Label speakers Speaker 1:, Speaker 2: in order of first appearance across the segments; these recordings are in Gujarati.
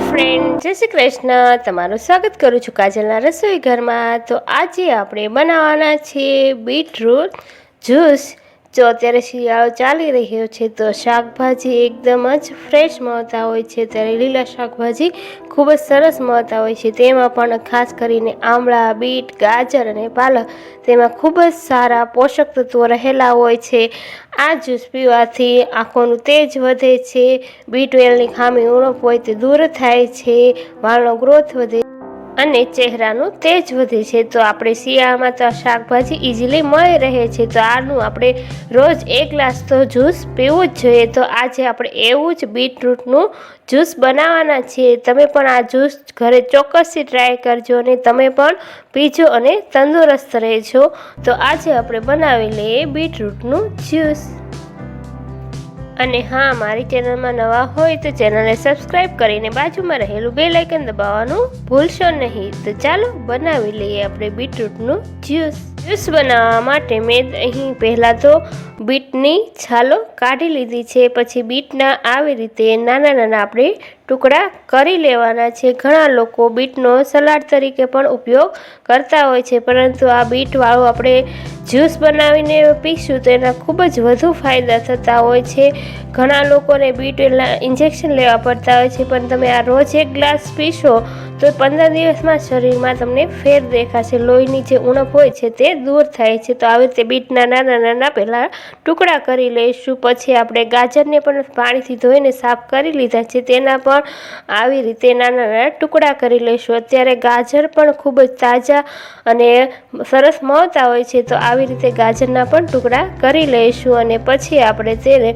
Speaker 1: જય શ્રી કૃષ્ણ. તમારું સ્વાગત કરું છું કાજલના રસોઈ ઘરમાં. તો આજે આપણે બનાવવાના છીએ બીટરૂટ જ્યુસ જો અત્યારે શિયાળો ચાલી રહ્યો છે, તો શાકભાજી એકદમ જ ફ્રેશ મળતા હોય છે. ત્યારે લીલા શાકભાજી ખૂબ જ સરસ મળતા હોય છે. તેમાં પણ ખાસ કરીને આમળા, બીટ, ગાજર અને પાલક તેમાં ખૂબ જ સારા પોષક તત્વો રહેલા હોય છે. આ જ્યુસ પીવાથી આંખોનું તેજ વધે છે. બી ટ્વેલ્વની ખામી ઉણપ હોય તે દૂર થાય છે. વાળનો ગ્રોથ વધે અને ચહેરાનું તેજ વધે છે. તો આપણે શિયાળામાં તો શાકભાજી ઇઝીલી મળી રહે છે. તો આનું આપણે રોજ એક ગ્લાસ તો જ્યુસ પીવું જ જોઈએ. તો આજે આપણે એવું જ બીટરૂટનું જ્યુસ બનાવવાના છીએ. તમે પણ આ જ્યુસ ઘરે ચોક્કસથી ટ્રાય કરજો અને તમે પણ પીજો અને તંદુરસ્ત રહેજો. તો આજે આપણે બનાવી લઈએ બીટરૂટનું જ્યુસ અને હા, મારી ચેનલમાં નવા હોય તો ચેનલને સબસ્ક્રાઇબ કરીને બાજુમાં રહેલું બે લાઇકન દબાવવાનું ભૂલશો નહીં. તો ચાલો બનાવી લઈએ આપણે બીટરૂટનું જ્યુસ. જ્યુસ બનાવવા માટે મેં અહીં પહેલાં તો બીટની છાલો કાઢી લીધી છે. પછી બીટના આવી રીતે નાના નાના આપણે ટુકડા કરી લેવાના છે. ઘણા લોકો બીટનો સલાડ તરીકે પણ ઉપયોગ કરતા હોય છે. પરંતુ આ બીટવાળું આપણે જ્યુસ બનાવીને પીશું તો એના ખૂબ જ વધુ ફાયદા થતા હોય છે. ઘણા લોકોને બીટ ઇન્જેક્શન લેવા પડતા હોય છે. પણ તમે આ રોજ એક ગ્લાસ પીશો તો પંદર દિવસમાં શરીરમાં તમને ફેર દેખાશે. લોહીની જે ઉણપ હોય છે તે દૂર થાય છે. તો આવી રીતે બીટના નાના નાના પહેલાં ટુકડા કરી લઈશું. પછી આપણે ગાજરને પણ પાણીથી ધોઈને સાફ કરી લીધા છે. તેના પણ આવી રીતે નાના નાના ટુકડા કરી લઈશું. અત્યારે ગાજર પણ ખૂબ જ તાજા અને સરસ મળતા હોય છે. તો આવી રીતે ગાજરના પણ ટુકડા કરી લઈશું અને પછી આપણે તેને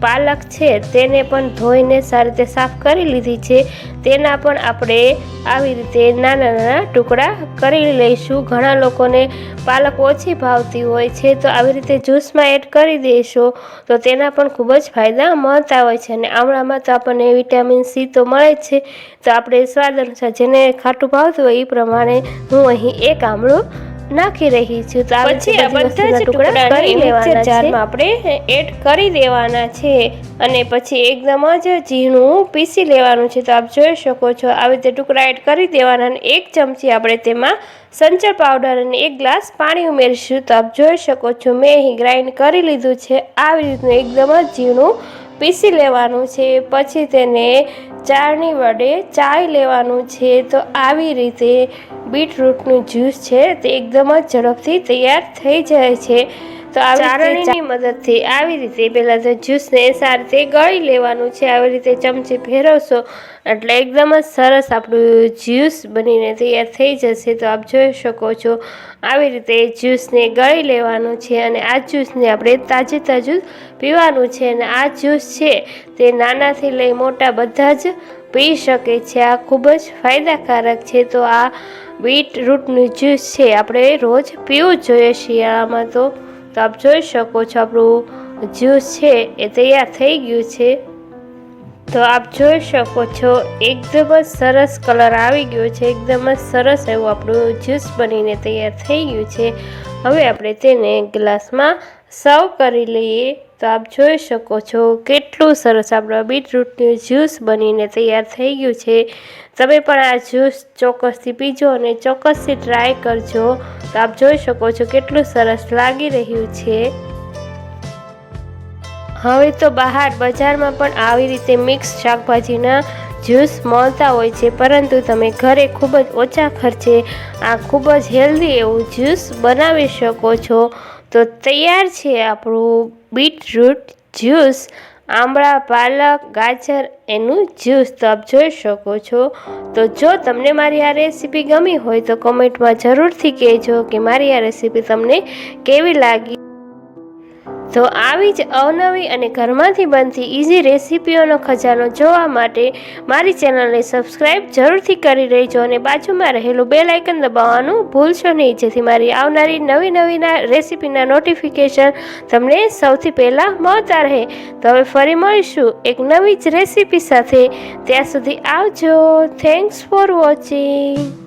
Speaker 1: પાલક છે, તેને પણ ધોઈને સારી રીતે સાફ કરી લીધી છે. તેના પણ આપણે આવી રીતે નાના નાના ટુકડા કરી લઈશું. ઘણા લોકોને પાલક ઓછી ભાવતી હોય છે, તો આવી રીતે જ્યુસમાં એડ કરી દઈશું તો તેના પણ ખૂબ જ ફાયદા મળતા હોય છે. અને આમળામાં તો આપણને વિટામિન સી તો મળે જ છે. તો આપણે સ્વાદ અનુસાર જેને ખાટું ભાવતું હોય એ પ્રમાણે હું અહીં એક આમળું નાખી રહી છું. તો પછી આ બધા જ ટુકડા કરી લેવાના જારમાં આપણે એડ કરી દેવાના છે. અને પછી એકદમ જ ઝીણું પીસી લેવાનું છે. તો આપ જોઈ શકો છો આવી રીતે ટુકડા એડ કરી દેવાના અને એક ચમચી આપણે તેમાં સંચર પાવડર અને એક ગ્લાસ પાણી ઉમેરીશું. તો આપ જોઈ શકો છો મેં અહીં ગ્રાઇન્ડ કરી લીધું છે. આવી રીતનું એકદમ જ ઝીણું પીસી લેવાનું છે, પછી તેને ચાળણી વડે ચાળી લેવાનું છે. તો આવી રીતે બીટરૂટનું જ્યુસ છે, તે એકદમ જ ઝડપથી તૈયાર થઈ જાય છે. તો ચારણીની મદદથી આવી રીતે પહેલાં તો જ્યુસને સારી રીતે ગળી લેવાનું છે આવી રીતે ચમચી ફેરવશો એટલે એકદમ જ સરસ આપણું જ્યુસ બનીને તૈયાર થઈ જશે. તો આપ જોઈ શકો છો આવી રીતે જ્યુસને ગળી લેવાનું છે અને આ જ્યુસને આપણે તાજે તાજું પીવાનું છે. અને આ જ્યુસ છે તે નાનાથી લઈ મોટા બધા જ પી શકે છે. આ ખૂબ જ ફાયદાકારક છે. તો આ બીટરૂટનું જ્યુસ છે આપણે રોજ પીવું જોઈએ શિયાળામાં તો. તો આપ જોઈ શકો છો, આપણું જ્યુસ છે એ તૈયાર થઈ ગયું છે. તો આપ જોઈ શકો છો, એકદમ જ સરસ કલર આવી ગયો છે, એકદમ જ સરસ એવું આપણું જ્યુસ બનીને તૈયાર થઈ ગયું છે. હવે આપણે તેને ગ્લાસમાં સર્વ કરી લઈએ. તો આપ જોઈ શકો છો કેટલું સરસ આપણું બીટરૂટનું જ્યુસ બનીને તૈયાર થઈ ગયું છે. તમે પણ આ જ્યુસ ચોક્કસથી પીજો અને ચોક્કસથી ટ્રાય કરજો. તો આપ જોઈ શકો છો કેટલું સરસ લાગી રહ્યું છે. હવે તો બહાર બજારમાં પણ આવી રીતે મિક્સ શાકભાજીના જ્યુસ મળતા હોય છે, પરંતુ તમે ઘરે ખૂબ જ ઓછા ખર્ચે આ ખૂબ જ હેલ્ધી એવું જ્યુસ બનાવી શકો છો. તો તૈયાર છે આપણું બીટરૂટ જ્યુસ. આંબળા પાલક, ગાજર, એનું જ્યુસ તો આપ જોઈ શકો છો. તો જો તમને મારી આ રેસીપી ગમી હોય તો કોમેન્ટમાં જરૂરથી કહેજો કે મારી આ રેસીપી તમને કેવી લાગી. તો આવી જ અવનવી અને ઘરમાંથી બનતી ઇઝી રેસીપીઓનો ખજાનો જોવા માટે મારી ચેનલને સબસ્ક્રાઈબ જરૂરથી કરી રહેજો અને બાજુમાં રહેલું બેલ આઇકન દબાવવાનું ભૂલશો નહીં. જેથી મારી આવનારી નવી નવીના રેસીપીના નોટિફિકેશન તમને સૌથી પહેલાં મળતા રહે. તો હવે ફરી મળીશું એક નવી જ રેસીપી સાથે. ત્યાં સુધી આવજો. Thanks for watching